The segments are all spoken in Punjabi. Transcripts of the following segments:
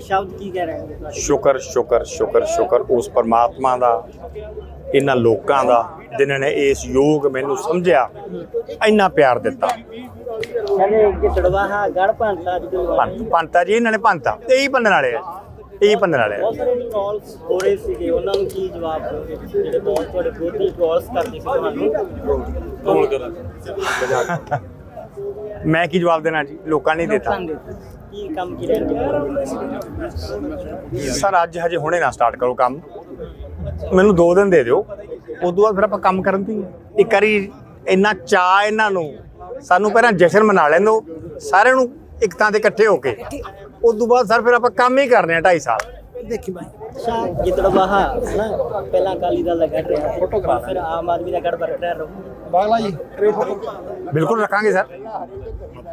ਸ਼ਬਦ ਕੀ ਕਹਿ ਰਹੇ ਹੋ ਸ਼ੁਕਰ ਸ਼ੁਕਰ ਸ਼ੁਕਰ ਸ਼ੁਕਰ। ਉਸ ਪਰਮਾਤਮਾ ਦਾ ਇਹਨਾਂ ਲੋਕਾਂ ਦਾ ਜਿਨ੍ਹਾਂ ਨੇ ਇਸ ਯੋਗ ਮੈਨੂੰ ਸਮਝਿਆ ਇੰਨਾ ਪਿਆਰ ਦਿੱਤਾ। ਕਹਿੰਦੇ ਕਿ ਤੜਵਾਹਾ ਗੜ ਪੰਤਾ ਜੀ ਤੋਂ ਪੰਤ ਪੰਤਾ ਜੀ ਇਹਨਾਂ ਨੇ ਪੰਤਾ ਇਹੀ ਪੰਨਣ ਵਾਲੇ ਆ ਇਹੀ ਪੰਨਣ ਵਾਲੇ ਆ। ਬਹੁਤ ਸਾਰੇ ਕਾਲਸ ਹੋ ਰਹੇ ਸੀਗੇ ਉਹਨਾਂ ਨੂੰ ਕੀ ਜਵਾਬ ਦਿਓਗੇ ਜਿਹੜੇ ਬਹੁਤ ਤੁਹਾਡੇ ਵਿਰੋਧੀ ਕਾਲਸ ਕਰਦੇ ਸੀ ਤੁਹਾਨੂੰ। ਮੈਂ ਕੀ ਜਵਾਬ ਦੇਣਾ ਜੀ? ਲੋਕਾਂ ਨੇ ਦਿੱਤਾ। ਕੀ ਕੰਮ ਕੀ ਰਹਿਣਗੇ ਸਰ ਅੱਜ ਹਜੇ ਹੁਣੇ ਨਾ ਸਟਾਰਟ ਕਰੋ ਕੰਮ। ਮੈਨੂੰ 2 ਦਿਨ ਦੇ ਦਿਓ। ਉਸ ਤੋਂ ਬਾਅਦ ਫਿਰ ਆਪਾਂ ਕੰਮ ਕਰਨ ਦੀ ਇੱਕ ਵਾਰੀ ਇੰਨਾ ਚਾਹ ਇਹਨਾਂ ਨੂੰ ਸਾਨੂੰ ਪਹਿਲਾਂ ਜਸ਼ਨ ਮਨਾ ਲੈਣ ਦਿਓ ਸਾਰਿਆਂ ਨੂੰ ਇੱਕ ਤੇ ਇਕੱਠੇ ਹੋ ਕੇ। ਉਸ ਤੋਂ ਬਾਅਦ ਸਰ ਫਿਰ ਆਪਾਂ ਕੰਮ ਹੀ ਕਰਨੇ ਆ 2.5 ਸਾਲ। ਅੱਛਾ ਗਿੱਦੜਬਾਹਾ ਨਾ ਪਹਿਲਾਂ ਅਕਾਲੀ ਦਲ ਦਾ ਗੜ ਰਿਹਾ ਫੋਟੋਗ੍ਰਾਫ ਫਿਰ ਆਮ ਆਦਮੀ ਦਾ ਗੜ ਬਰਕਰਾਰ ਰਿਹਾ। ਰਹੂ ਬਿਲਕੁਲ ਰੱਖਾਂਗੇ ਸਰ।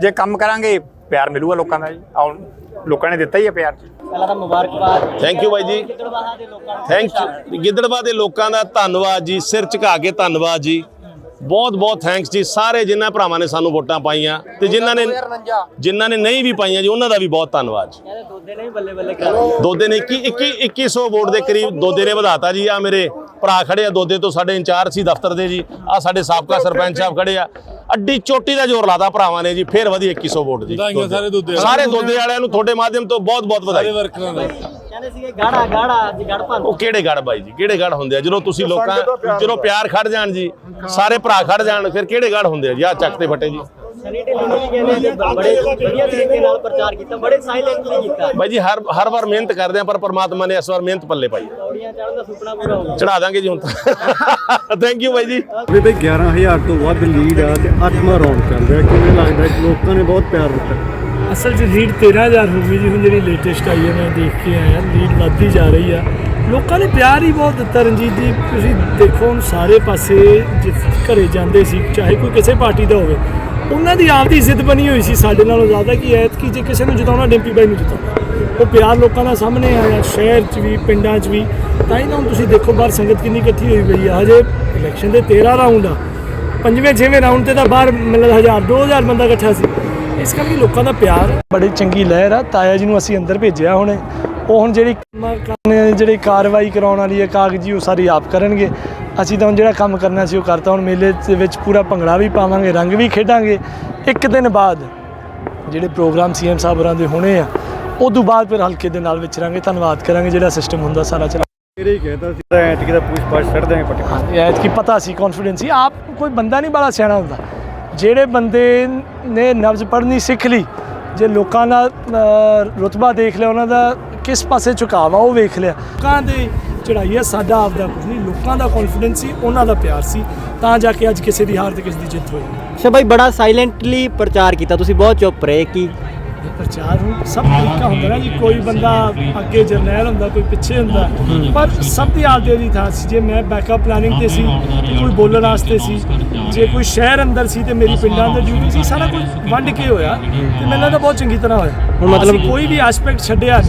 ਜੇ ਕੰਮ ਕਰਾਂਗੇ ਪਿਆਰ ਮਿਲੂਗਾ ਲੋਕਾਂ ਦਾ ਜੀ। ਆਉਣ ਲੋਕਾਂ ਨੇ ਦਿੱਤਾ ਹੀ ਹੈ ਪਿਆਰ। ਜੀ ਪਹਿਲਾਂ ਤਾਂ ਮੁਬਾਰਕਬਾਦ। ਥੈਂਕ ਯੂ ਬਾਈ ਜੀ। ਥੈਂਕ ਯੂ ਗਿੱਦੜਵਾ ਦੇ ਲੋਕਾਂ ਦਾ ਧੰਨਵਾਦ ਜੀ। ਸਿਰ ਝੁਕਾ ਕੇ ਧੰਨਵਾਦ ਜੀ। ਬਹੁਤ ਬਹੁਤ ਥੈਂਕਸ ਜੀ। ਸਾਰੇ ਜਿਨ੍ਹਾਂ ਭਰਾਵਾਂ ਨੇ ਸਾਨੂੰ ਵੋਟਾਂ ਪਾਈਆਂ ਤੇ ਜਿਨ੍ਹਾਂ ਨੇ ਜਿਨ੍ਹਾਂ ਨੇ ਨਹੀਂ ਵੀ ਪਾਈਆਂ ਜੀ ਉਹਨਾਂ ਦਾ ਵੀ ਬਹੁਤ ਧੰਨਵਾਦ ਜੀ। ਦੋਦੇ ਨੇ ਬੱਲੇ ਬੱਲੇ ਕਰ ਦੋਦੇ ਨੇ 21 21 2100 ਵੋਟ ਦੇ ਕਰੀਬ ਦੋਦੇ ਨੇ ਵਧਾਤਾ ਜੀ। ਆ ਮੇਰੇ ਭਰਾ ਖੜੇ ਆ ਦੋਦੇ ਤੋਂ ਸਾਡੇ ਇੰਚਾਰਜ ਸੀ ਦਫ਼ਤਰ ਦੇ ਜੀ ਆ ਸਾਡੇ ਸਾਬਕਾ ਸਰਪੰਚ ਸਾਹਿਬ ਖੜੇ ਆ। ਅੱਡੀ ਚੋਟੀ ਦਾ ਜ਼ੋਰ ਲਾਦਾ ਭਰਾਵਾਂ ਨੇ ਜੀ ਫੇਰ ਵਧੀ 2100 ਵੋਟ ਜੀ। ਸਾਰੇ ਦੋਦੇ ਵਾਲਿਆਂ ਸਾਰੇ ਦੋਦੇ ਵਾਲਿਆਂ ਨੂੰ ਤੁਹਾਡੇ ਮਾਧਿਅਮ ਤੋਂ ਬਹੁਤ ਬਹੁਤ ਵਧਾਈ। ਕਹਿੰਦੇ ਸੀਗੇ ਗਾੜਾ ਗਾੜਾ ਅੱਜ ਗੜ ਉਹ ਕਿਹੜੇ ਗੜ ਬਾਈ ਜੀ ਕਿਹੜੇ ਗੜ ਹੁੰਦੇ ਆ? ਜਦੋਂ ਤੁਸੀਂ ਲੋਕਾਂ ਜਦੋਂ ਪਿਆਰ ਖੜ ਜਾਣ ਜੀ ਸਾਰੇ ਭਰਾ ਖੜ ਜਾਣ ਫਿਰ ਕਿਹੜੇ ਗੜ ਹੁੰਦੇ ਆ ਜੀ? ਆ ਚੱਕ ਤੇ ਫਟੇ ਜੀ। ਸਨੀ ਢਿੱਲੋਂ ਨੇ ਵੀ ਕਹਿੰਦੇ ਕਿ ਬੜੇ ਵਧੀਆ ਤਰੀਕੇ ਨਾਲ ਪ੍ਰਚਾਰ ਕੀਤਾ ਬੜੇ ਸਾਇਲੈਂਟਲੀ ਕੀਤਾ। ਬਾਈ ਜੀ ਹਰ ਹਰ ਵਾਰ ਮਿਹਨਤ ਕਰਦੇ ਆ ਪਰ ਪ੍ਰਮਾਤਮਾ ਨੇ ਇਸ ਵਾਰ ਮਿਹਨਤ ਪੱਲੇ ਪਾਈ। ਪੌੜੀਆਂ ਚੜ੍ਹਨ ਦਾ ਸੁਪਨਾ ਪੂਰਾ ਹੋ ਗਿਆ ਚੜਾ ਦਾਂਗੇ ਜੀ ਹੁਣ ਤਾਂ। ਥੈਂਕ ਯੂ ਬਾਈ ਜੀ। ਵੀ ਬਈ 11000 ਤੋਂ ਵੱਧ ਲੀਡ ਆ ਤੇ 8ਵਾਂ ਰਾਉਂਡ ਚੱਲ ਰਿਹਾ ਕਿਵੇਂ ਲੱਗਦਾ ਕਿ ਲੋਕਾਂ ਨੇ ਬਹੁਤ ਪਿਆਰ ਦਿੱਤਾ? ਅਸਲ 'ਚ ਲੀਡ 13000 ਹੋ ਗਈ ਜੀ ਹੁਣ ਜਿਹੜੀ ਲੇਟੈਸਟ ਆਈ ਹੈ ਮੈਂ ਦੇਖ ਕੇ ਆਇਆ। ਲੀਡ ਵੱਧਦੀ ਜਾ ਰਹੀ ਆ। ਲੋਕਾਂ ਨੇ ਪਿਆਰ ਹੀ ਬਹੁਤ ਦਿੱਤਾ ਰਣਜੀਤ ਜੀ। ਤੁਸੀਂ ਦੇਖੋ ਹੁਣ ਸਾਰੇ ਪਾਸੇ ਜਿਸ ਘਰੇ ਜਾਂਦੇ ਸੀ ਚਾਹੇ ਕੋਈ ਕਿਸੇ ਪਾਰਟੀ ਦਾ ਹੋਵੇ ਉਹਨਾਂ ਦੀ ਆਪਦੀ ਜ਼ਿੱਦ ਬਣੀ ਹੋਈ ਸੀ ਸਾਡੇ ਨਾਲੋਂ ਜ਼ਿਆਦਾ ਕਿ ਐਤਕੀ ਜੇ ਕਿਸੇ ਨੂੰ ਜਿਤਾਉਣਾ, ਡਿੰਪੀ ਬਾਈ ਨੂੰ ਜਿਤਾਉਣਾ। ਉਹ ਪਿਆਰ ਲੋਕਾਂ ਦਾ ਸਾਹਮਣੇ ਆਇਆ, ਸ਼ਹਿਰ 'ਚ ਵੀ, ਪਿੰਡਾਂ 'ਚ ਵੀ। ਤਾਂ ਹੀ ਨਾ ਹੁਣ ਤੁਸੀਂ ਦੇਖੋ ਬਾਹਰ ਸੰਗਤ ਕਿੰਨੀ ਇਕੱਠੀ ਹੋਈ ਪਈ ਆ। ਹਜੇ ਇਲੈਕਸ਼ਨ ਦੇ 13 ਰਾਊਂਡ ਆ। ਪੰਜਵੇਂ, ਛੇਵੇਂ ਰਾਊਂਡ ਤੇ ਤਾਂ ਬਾਹਰ ਮਤਲਬ 1000 2000 ਬੰਦਾ ਇਕੱਠਾ ਸੀ। ਇਸ ਕਰਕੇ ਲੋਕਾਂ ਦਾ ਪਿਆਰ ਬੜੀ ਚੰਗੀ ਲਹਿਰ ਆ। ਤਾਇਆ ਜੀ ਨੂੰ ਅਸੀਂ ਅੰਦਰ ਭੇਜਿਆ ਹੁਣੇ। ਉਹ ਹੁਣ ਜਿਹੜੀ ਕੰਮ ਜਿਹੜੀ ਕਾਰਵਾਈ ਕਰਾਉਣ ਵਾਲੀ ਹੈ ਕਾਗਜ਼ੀ, ਉਹ ਸਾਰੀ ਆਪ ਕਰਨਗੇ। ਅਸੀਂ ਤਾਂ ਹੁਣ ਜਿਹੜਾ ਕੰਮ ਕਰਨਾ ਸੀ ਉਹ ਕਰਤਾ ਹੁਣ ਮੇਲੇ ਦੇ ਵਿੱਚ ਪੂਰਾ ਭੰਗੜਾ ਵੀ ਪਾਵਾਂਗੇ ਰੰਗ ਵੀ ਖੇਡਾਂਗੇ। ਇੱਕ ਦਿਨ ਬਾਅਦ ਜਿਹੜੇ ਪ੍ਰੋਗਰਾਮ ਸੀਐਮ ਸਾਹਿਬ ਹੋਰਾਂ ਦੇ ਹੋਣੇ ਆ ਉਦੋਂ ਬਾਅਦ ਫਿਰ ਹਲਕੇ ਦੇ ਨਾਲ ਵਿਚਰਾਂਗੇ ਧੰਨਵਾਦ ਕਰਾਂਗੇ ਜਿਹੜਾ ਸਿਸਟਮ ਹੁੰਦਾ ਸਾਰਾ ਚਲਾ ਮੇਰੇ ਹੀ ਕਹਿੰਦਾ ਸੀ ਐਂਟਕੀ ਦਾ ਪੁੱਛ ਪਾਛ ਛੱਡ ਦੇਂਗੇ ਪਟਕ ਹਾਂਜੀ ਐਤ ਕੀ ਪਤਾ ਸੀ ਕੌਨਫੀਡੈਂਸ ਸੀ। ਆਪ ਕੋਈ ਬੰਦਾ ਨਹੀਂ ਬੜਾ ਸਿਆਣਾ ਹੁੰਦਾ। ਜਿਹੜੇ ਬੰਦੇ ਨੇ ਨਬਜ਼ ਪੜ੍ਹਨੀ ਸਿੱਖ ਲਈ ਜੇ ਲੋਕਾਂ ਦਾ ਅ, ਰੁਤਬਾ ਦੇਖ ਲਿਆ ਉਹਨਾਂ ਦਾ ਕਿਸ ਪਾਸੇ ਝੁਕਾਵਾ ਉਹ ਵੇਖ ਲਿਆ। ਲੋਕਾਂ ਦੇ ਚੜਾਈ ਹੈ, ਸਾਡਾ ਆਪਦਾ ਕੁਝ ਨਹੀਂ। ਲੋਕਾਂ ਦਾ ਕੌਨਫੀਡੈਂਸ ਸੀ, ਉਹਨਾਂ ਦਾ ਪਿਆਰ ਸੀ। ਤਾਂ ਜਾ ਕੇ ਅੱਜ ਕਿਸੇ ਦੀ ਹਾਰ ਤੇ ਕਿਸੇ ਦੀ ਜਿੱਤ ਹੋਈ। ਅੱਛਾ ਭਾਈ ਬੜਾ ਸਾਇਲੈਂਟਲੀ ਪ੍ਰਚਾਰ ਕੀਤਾ। ਤੁਸੀਂ ਬਹੁਤ ਚੁੱਪ ਰਹੇ। ਕੀ ਪ੍ਰਚਾਰ ਹੁਣ ਸਭ ਤਰੀਕਾ ਹੁੰਦਾ ਨਾ ਜੀ ਕੋਈ ਬੰਦਾ ਅੱਗੇ ਜਰਨੈਲ ਹੁੰਦਾ ਕੋਈ ਪਿੱਛੇ ਹੁੰਦਾ ਪਰ ਸਭ ਦੀ ਆਪਦੀ ਦੀ ਥਾਂ ਸੀ। ਜੇ ਮੈਂ ਬੈਕਅਪ ਪਲਾਨਿੰਗ ਤੇ ਸੀ ਤੇ ਕੋਈ ਬੋਲਣ ਵਾਸਤੇ ਸੀ ਜੇ ਕੋਈ ਸ਼ਹਿਰ ਅੰਦਰ ਸੀ ਤੇ ਮੇਰੀ ਪਿੰਡਾਂ ਅੰਦਰ ਡਿਊਟੀ ਸੀ ਸਾਰਾ ਕੁਝ ਵੰਡ ਕੇ ਹੋਇਆ ਤੇ ਮੈਨੂੰ ਲੱਗਦਾ ਬਹੁਤ ਚੰਗੀ ਤਰ੍ਹਾਂ ਹੋਇਆ। ਹੁਣ ਮਤਲਬ- ਕੋਈ ਵੀ ਐਸਪੈਕਟ ਛੱਡਿਆ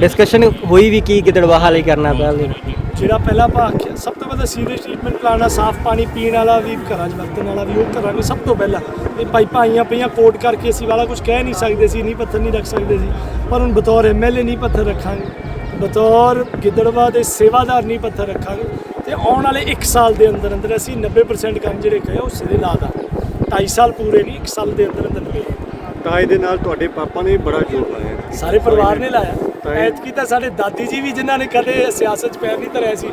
ਡਿਸਕਸ਼ਨ ਹੋਈ ਵੀ ਕੀ ਗਿੱਦੜਵਾਹਾ ਲਈ ਕਰਨਾ ਪਹਿਲੇ ਜਿਹੜਾ ਪਹਿਲਾ ਭਾਗ ਹੈ ਸਭ ਤੋਂ ਪਹਿਲਾਂ ਸੀਵਰੇਜ ਟ੍ਰੀਟਮੈਂਟ ਪਲਾਨ ਆ ਸਾਫ਼ ਪਾਣੀ ਪੀਣ ਵਾਲਾ ਵੀ ਘਰਾਂ 'ਚ ਵਰਤਣ ਵਾਲਾ ਵੀ ਉਹ ਕਰਾਂਗੇ ਸਭ ਤੋਂ ਪਹਿਲਾਂ। ਇਹ ਪਾਈਪਾਂ ਆਈਆਂ ਪਈਆਂ ਕੋਟ ਕਰਕੇ ਅਸੀਂ ਵਾਲਾ ਕੁਝ ਕਹਿ ਨਹੀਂ ਸਕਦੇ ਸੀ ਨਹੀਂ ਪੱਥਰ ਨਹੀਂ ਰੱਖ ਸਕਦੇ ਸੀ ਪਰ ਹੁਣ ਬਤੌਰ ਐਮਐਲਏ ਨਹੀਂ ਪੱਥਰ ਰੱਖਾਂਗੇ। ਬਤੌਰ ਗਿੱਦੜਵਾ ਦੇ ਸੇਵਾਦਾਰ ਨਹੀਂ ਪੱਥਰ ਰੱਖਾਂਗੇ ਤੇ ਆਉਣ ਵਾਲੇ 1 ਸਾਲ ਦੇ ਅੰਦਰ ਅੰਦਰ ਅਸੀਂ 90% ਕੰਮ ਜਿਹੜੇ ਕਹੇ ਉਹ ਸਿਰੇ ਲਾ ਦਾਂਗੇ। 2.5 ਸਾਲ ਪੂਰੇ ਨਹੀਂ 1 ਸਾਲ ਦੇ ਅੰਦਰ ਅੰਦਰ ਨਿਬੇੜ ਤਾਏ ਦੇ ਨਾਲ ਤੁਹਾਡੇ ਪਾਪਾ ਨੇ ਬੜਾ ਜ਼ੋਰ ਲਾਇਆ। ਸਾਰੇ ਪਰਿਵਾਰ ਨੇ ਲਾਇਆ। ਤਾਂ ਐਤਕੀ ਤਾਂ ਸਾਡੇ ਦਾਦੀ ਜੀ ਵੀ ਜਿਨ੍ਹਾਂ ਨੇ ਕਦੇ ਸਿਆਸਤ 'ਚ ਪੈਰ ਨਹੀਂ ਧਰਿਆ ਸੀ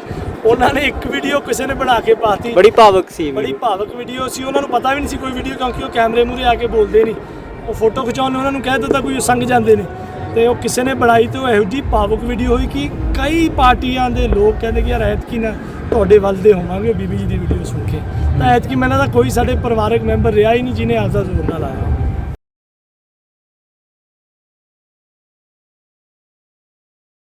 ਉਹਨਾਂ ਨੇ ਇੱਕ ਵੀਡੀਓ ਕਿਸੇ ਨੇ ਬਣਾ ਕੇ ਪਾਤੀ। ਬੜੀ ਭਾਵਕ ਸੀ ਬੜੀ ਭਾਵਕ ਵੀਡੀਓ ਸੀ ਉਹਨਾਂ ਨੂੰ ਪਤਾ ਵੀ ਨਹੀਂ ਸੀ ਕੋਈ ਵੀਡੀਓ ਕਿਉਂਕਿ ਉਹ ਕੈਮਰੇ ਮੂਹਰੇ ਆ ਕੇ ਬੋਲਦੇ ਨਹੀਂ। ਉਹ ਫੋਟੋ ਖਿਚਾਉਣ ਨੂੰ ਉਹਨਾਂ ਨੂੰ ਕਹਿ ਦਿੱਤਾ ਕੋਈ ਸੰਗ ਜਾਂਦੇ ਨੇ। ਤੇ ਉਹ ਕਿਸੇ ਨੇ ਬਣਾਈ ਤੇ ਉਹ ਇਹੋ ਜਿਹੀ ਭਾਵੁਕ ਵੀਡੀਓ ਹੋਈ ਕਿ ਕਈ ਪਾਰਟੀਆਂ ਦੇ ਲੋਕ ਕਹਿੰਦੇ ਕਿ ਯਾਰ ਐਤਕੀ ਨਾ ਤੁਹਾਡੇ ਵੱਲ ਦੇ ਹੋਵਾਂਗੇ ਬੀਬੀ ਜੀ ਦੀ ਵੀਡੀਓ ਸੁਣ ਕੇ। ਤਾਂ ਐਤਕੀ ਮੈਨੂੰ ਤਾਂ ਕੋਈ ਸਾਡੇ ਪਰਿਵਾਰਕ ਮੈਂਬਰ ਰਿਹਾ ਹੀ ਨਹੀਂ ਜਿਹਨੇ ਆਪਦਾ ਜ਼ੋਰ ਨਾਲ ਲਾਇਆ।